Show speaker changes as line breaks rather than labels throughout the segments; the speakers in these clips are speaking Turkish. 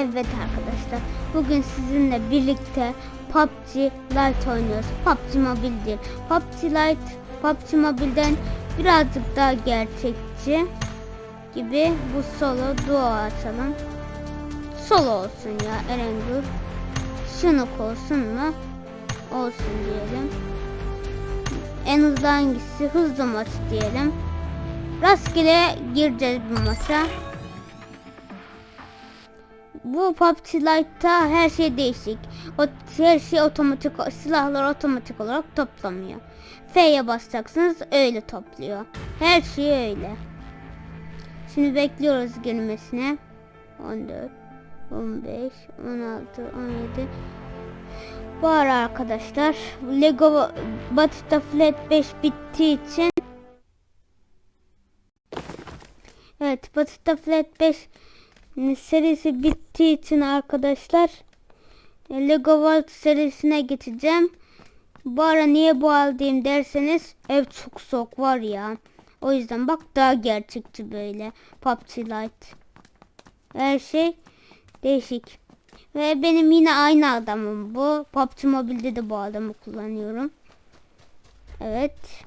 Evet arkadaşlar bugün sizinle birlikte PUBG Lite oynuyoruz. PUBG Mobile değil. PUBG Lite PUBG Mobile'den birazcık daha gerçekçi gibi bu solo duo açalım. Solo olsun ya Erengur. Şunuk olsun mu? Olsun diyelim. En hızlı hangisi? Hızlı maç diyelim. Rastgele gireceğiz bu maça. Bu PUBG Lite'ta her şey değişik. O her şey otomatik, silahlar otomatik olarak toplamıyor. F'ye basacaksınız öyle topluyor. Her şey öyle. Şimdi bekliyoruz girmesine. 14, 15, 16, 17. Bu ara arkadaşlar Lego Battlefield 5 bittiği için Evet Battlefield 5 serisi bittiği için arkadaşlar e, Lego World serisine geçeceğim. Bu ara niye bu aldığım derseniz ev çok soğuk var ya. O yüzden bak daha gerçekçi böyle PUBG Lite. Her şey değişik. Ve benim yine aynı adamım bu. PUBG Mobile'de de bu adamı kullanıyorum. Evet.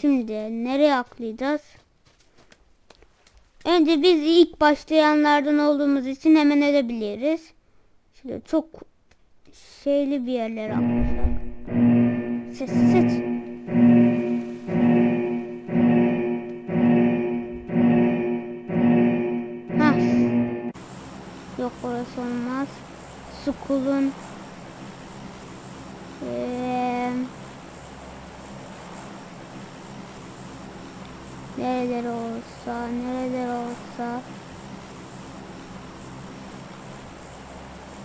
Şimdi nereye aklayacağız? Önce biz ilk başlayanlardan olduğumuz için hemen ölebiliriz. Şöyle çok şeyli bir yerlere atlasak. Ses ses. Hah. Yok orası olmaz. School'un ee, nereler olsa, nereler olsa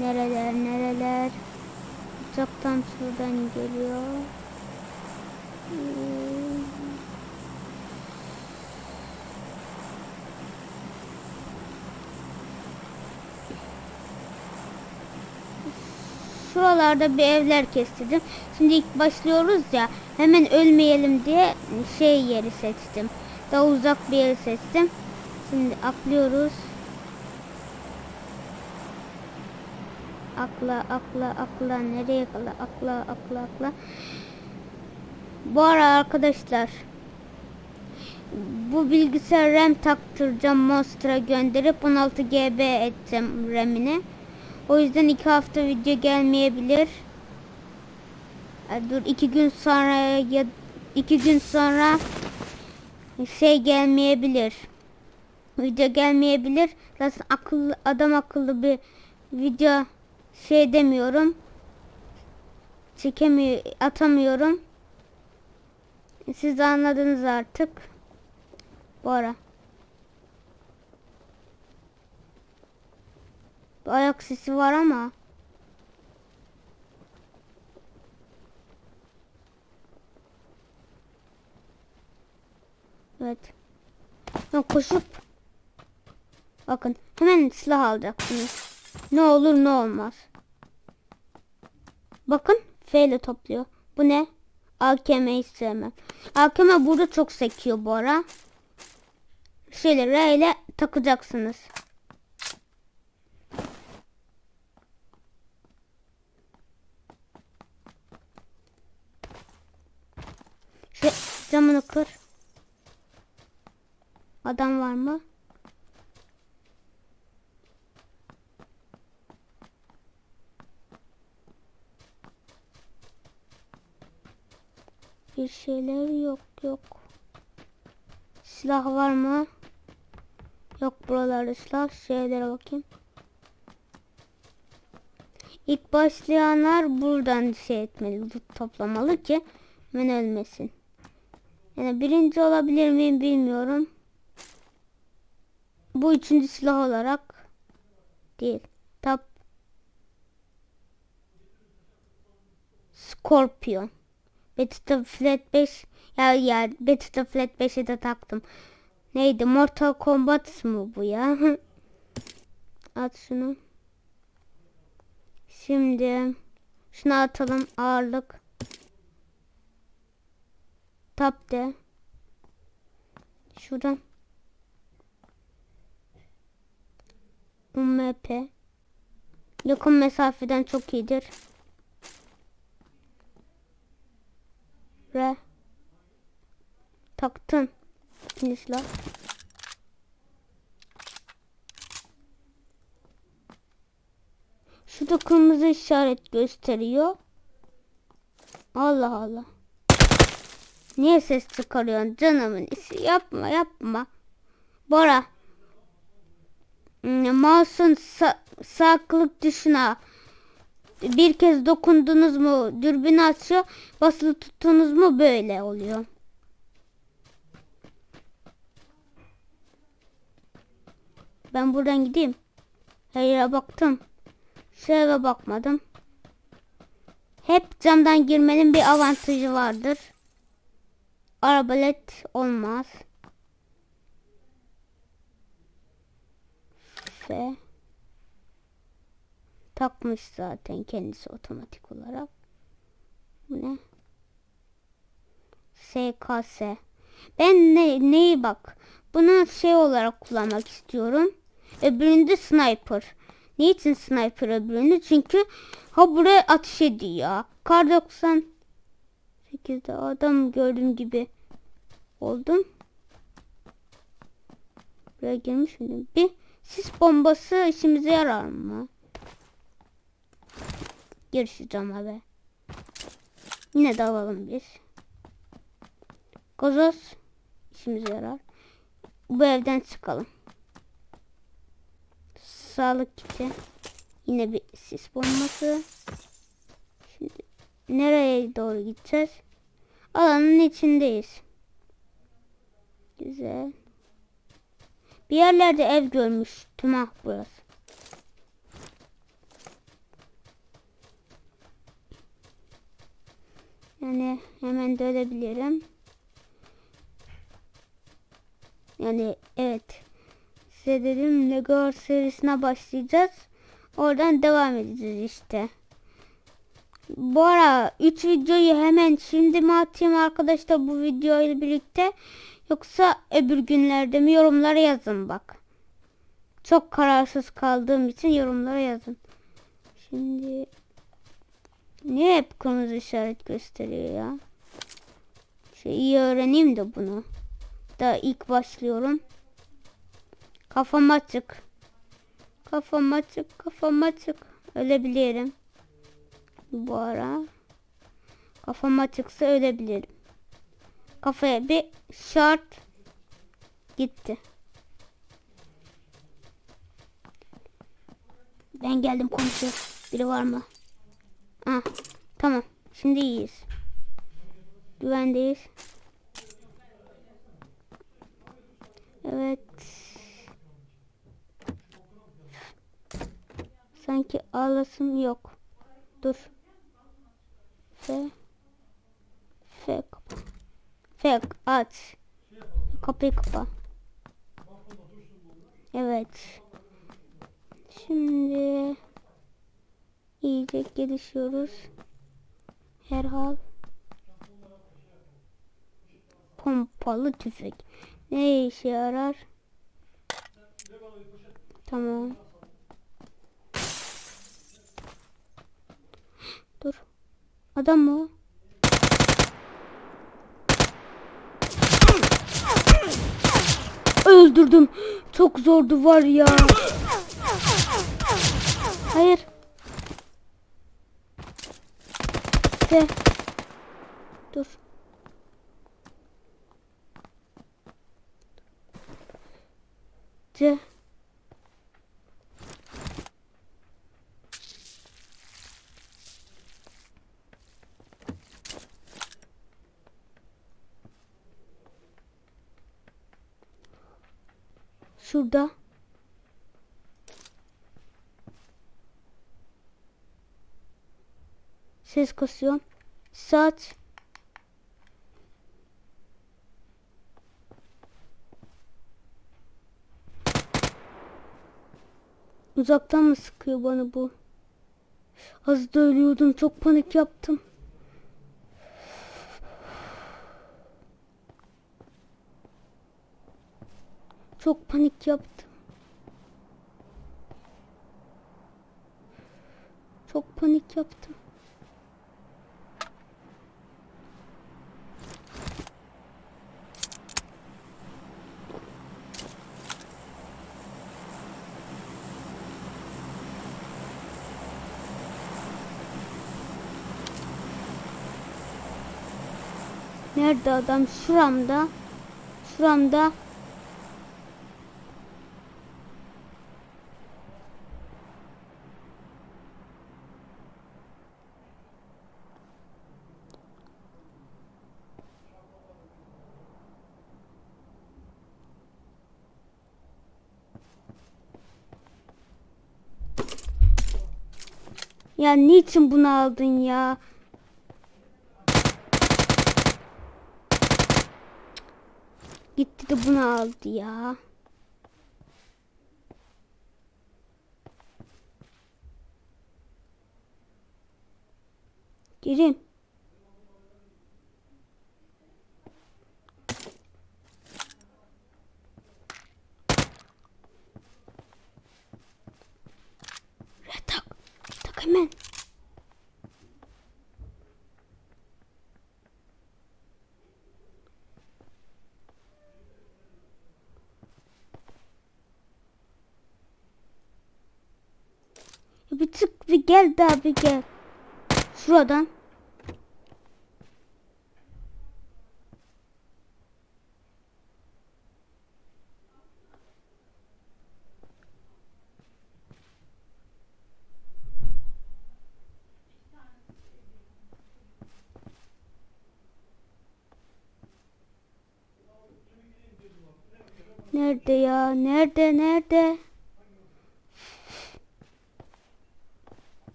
nereler, nereler uçaktan şuradan geliyor. Şuralarda bir evler kestirdim. Şimdi ilk başlıyoruz ya hemen ölmeyelim diye şey yeri seçtim. Daha uzak bir yeri seçtim. Şimdi atlıyoruz. Akla akla akla nereye akla akla akla akla. Bu ara arkadaşlar bu bilgisayar RAM taktıracağım Monster'a gönderip 16 GB edeceğim RAM'ini. O yüzden iki hafta video gelmeyebilir. dur iki gün sonra ya iki gün sonra şey gelmeyebilir. Video gelmeyebilir. Zaten akıllı adam akıllı bir video şey demiyorum. Çekemiyor, atamıyorum. Siz de anladınız artık. Bu ara. Bir ayak sesi var ama. Evet. Ben koşup bakın hemen silah alacaksınız. Ne olur ne olmaz. Bakın F ile topluyor. Bu ne? AKM'yi sevmem. AKM burada çok sekiyor bu ara. Şeyleri R ile takacaksınız. Şey, camını kır. Adam var mı? Bir şeyler yok yok. Silah var mı? Yok buralarda silah. Şeylere bakayım. İlk başlayanlar buradan şey etmeli, toplamalı ki ben ölmesin. Yani birinci olabilir miyim bilmiyorum. Bu üçüncü silah olarak değil. Tap Scorpion. Battlefield 5 ya ya Battlefield 5'e de taktım. Neydi? Mortal Kombat mı bu ya? At şunu. Şimdi şunu atalım ağırlık. Tap de. Şuradan. UMP. Yakın mesafeden çok iyidir. Re. Taktın. İkinci silah. Şurada kırmızı işaret gösteriyor. Allah Allah. Niye ses çıkarıyorsun canımın işi? Yapma yapma. Bora. Hmm, Mouse'un sa sağ klik tuşuna bir kez dokundunuz mu dürbün açıyor. Basılı tuttunuz mu böyle oluyor. Ben buradan gideyim. Hayır baktım. Şu bakmadım. Hep camdan girmenin bir avantajı vardır. Arabalet olmaz. F takmış zaten kendisi otomatik olarak. Bu ne? SKS. Ben ne, neyi bak. Bunu şey olarak kullanmak istiyorum. Öbüründe sniper. Niçin sniper öbüründe? Çünkü ha buraya ateş ediyor. Kar 98'de adam gördüğüm gibi oldum. Buraya girmiş miydim? Bir sis bombası işimize yarar mı? Görüşeceğim abi. Yine de alalım biz. Gazoz işimize yarar. Bu evden çıkalım. Sağlık kiti. Yine bir sis bombası. Şimdi nereye doğru gideceğiz? Alanın içindeyiz. Güzel. Bir yerlerde ev görmüştüm ah burası. Yani hemen dönebilirim. Yani evet. Size dedim Lego serisine başlayacağız. Oradan devam edeceğiz işte. Bu ara 3 videoyu hemen şimdi mi atayım arkadaşlar bu videoyla birlikte yoksa öbür günlerde mi yorumlara yazın bak. Çok kararsız kaldığım için yorumlara yazın. Şimdi Niye hep kırmızı işaret gösteriyor ya? Şey iyi öğreneyim de bunu. Da ilk başlıyorum. Kafam açık. Kafam açık, kafam açık. Ölebilirim. Bu ara. Kafam açıksa ölebilirim. Kafaya bir şart gitti. Ben geldim konuşuyor. Biri var mı? Ah, tamam. Şimdi iyiyiz. Güvendeyiz. Evet. Sanki ağlasım yok. Dur. F. F kapa. F aç. Kapıyı kapa. Evet. Şimdi iyice gelişiyoruz. Herhal. Pompalı tüfek. Ne işe yarar? Tamam. Dur. Adam mı? o? Öldürdüm. Çok zordu var ya. Hayır. De. Dur. C. Şurada. Ses kasıyorum. Saat. Uzaktan mı sıkıyor bana bu? Az da ölüyordum. Çok panik yaptım. Çok panik yaptım. Çok panik yaptım. Nerede adam? Şuramda. Şuramda. Ya niçin bunu aldın ya? Gitti de bunu aldı ya. Girin. Hemen. Bir çık bir gel daha bir gel. Şuradan. Nerede ya? Nerede? Nerede?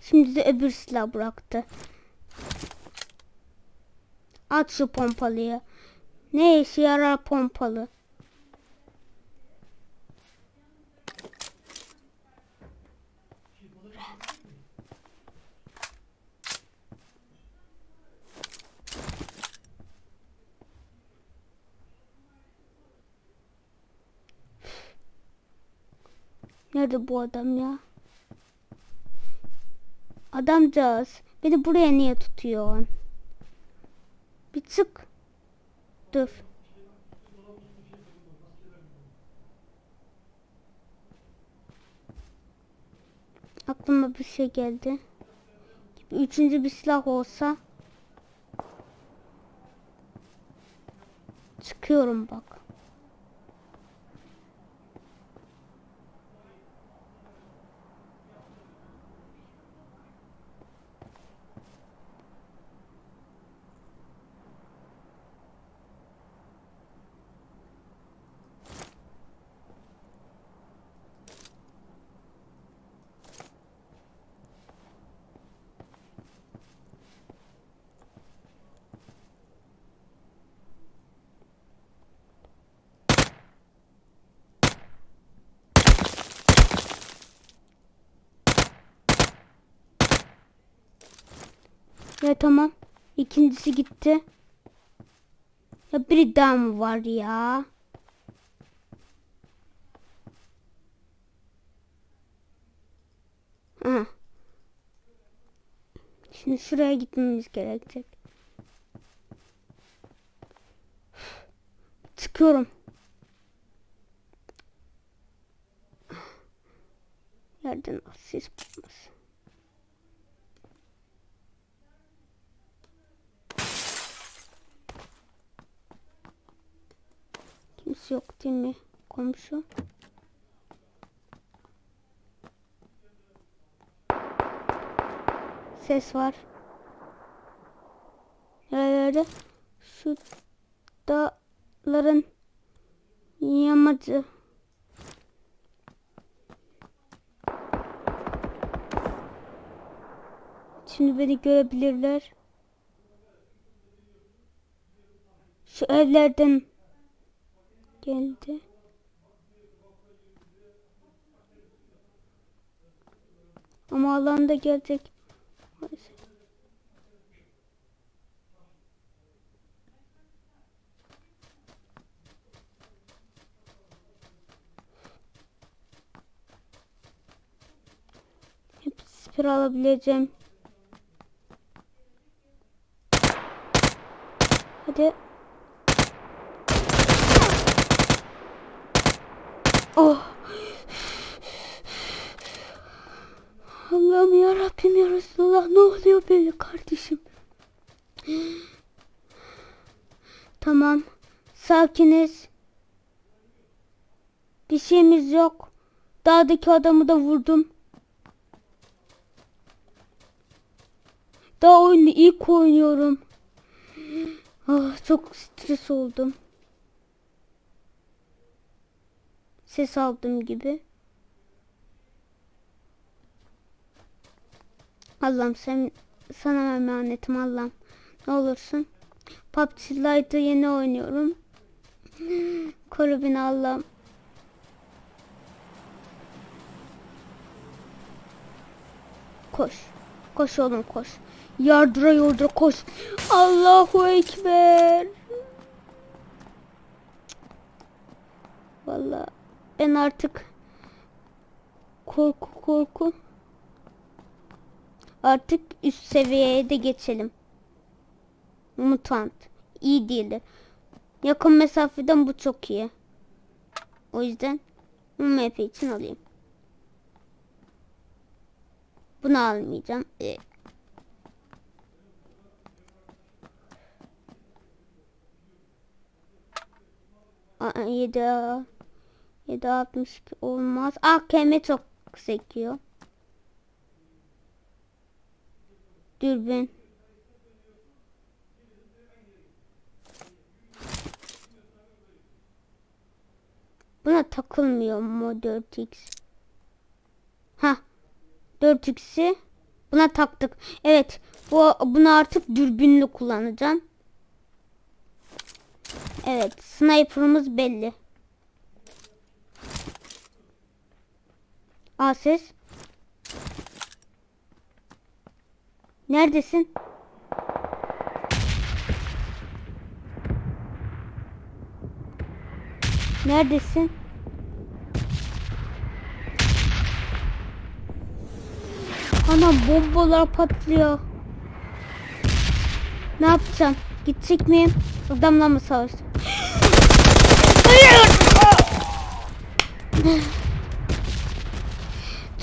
Şimdi de öbür silah bıraktı. At şu pompalıyı. Ne işe yarar pompalı? Nerede bu adam ya? Adamcağız. Beni buraya niye tutuyorsun? Bir çık. Dur. Aklıma bir şey geldi. Üçüncü bir silah olsa. Çıkıyorum bak. Ya tamam. İkincisi gitti. Ya biri daha mı var ya? Aha. Şimdi şuraya gitmemiz gerekecek. Çıkıyorum. Yerden ses bulmasın. Kimse yok değil mi? Komşu. Ses var. Nerelerde? Şu dağların yamacı. Şimdi beni görebilirler. Şu evlerden geldi. Ama alanda gelecek. Hepsi sniper alabileceğim. Hadi. Oh. Allah'ım ya Rabbim ya Resulallah ne oluyor böyle kardeşim? Tamam. Sakiniz. Bir şeyimiz yok. Dağdaki adamı da vurdum. Daha oyunu ilk oynuyorum. Ah, çok stres oldum. Ses aldım gibi. Allah'ım sen sana emanetim Allah'ım. Ne olursun. PUBG Lite'ı yeni oynuyorum. Koru beni Allah'ım. Koş. Koş oğlum koş. Yardıra yardıra koş. Allahu Ekber. Vallahi ben artık korku korku. Artık üst seviyeye de geçelim. Mutant. İyi değildir. Yakın mesafeden bu çok iyi. O yüzden bu MP için alayım. Bunu almayacağım. Ee, Aa, 7 762 olmaz. AKM çok sekiyor. Dürbün. Buna takılmıyor mu 4x? Ha. 4x'i buna taktık. Evet. Bu bunu artık dürbünlü kullanacağım. Evet, sniper'ımız belli. Aa ses. Neredesin? Neredesin? Ana bombalar patlıyor. Ne yapacağım? Gidecek miyim? Adamla mı savaşacağım? Hayır!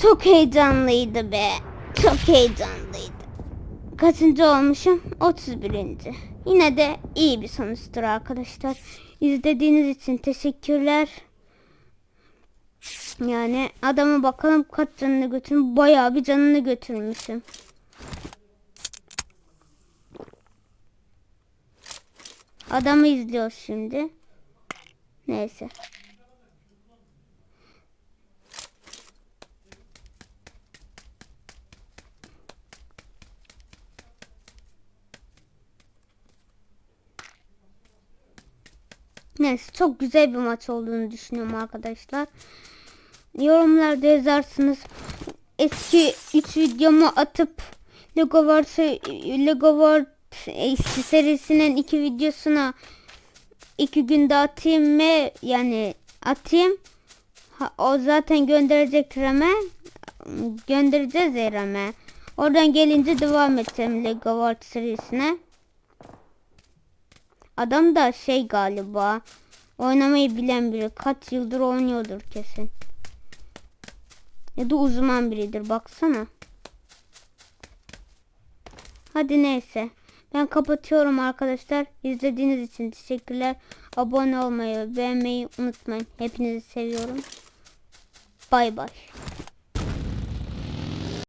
Çok heyecanlıydı be. Çok heyecanlıydı. Kaçıncı olmuşum? 31. Yine de iyi bir sonuçtur arkadaşlar. İzlediğiniz için teşekkürler. Yani adamı bakalım kaç canını götürmüş. Bayağı bir canını götürmüşüm. Adamı izliyoruz şimdi. Neyse. Neyse çok güzel bir maç olduğunu düşünüyorum arkadaşlar. Yorumlarda yazarsınız. Eski 3 videomu atıp Lego Wars Lego Wars serisinin iki videosuna iki günde atayım mı? Yani atayım. Ha, o zaten gönderecek Rem'e. Göndereceğiz Rem'e. Oradan gelince devam edeceğim Lego Wars serisine. Adam da şey galiba. Oynamayı bilen biri. Kaç yıldır oynuyordur kesin. Ya da uzman biridir baksana. Hadi neyse. Ben kapatıyorum arkadaşlar. İzlediğiniz için teşekkürler. Abone olmayı, beğenmeyi unutmayın. Hepinizi seviyorum. Bay bay.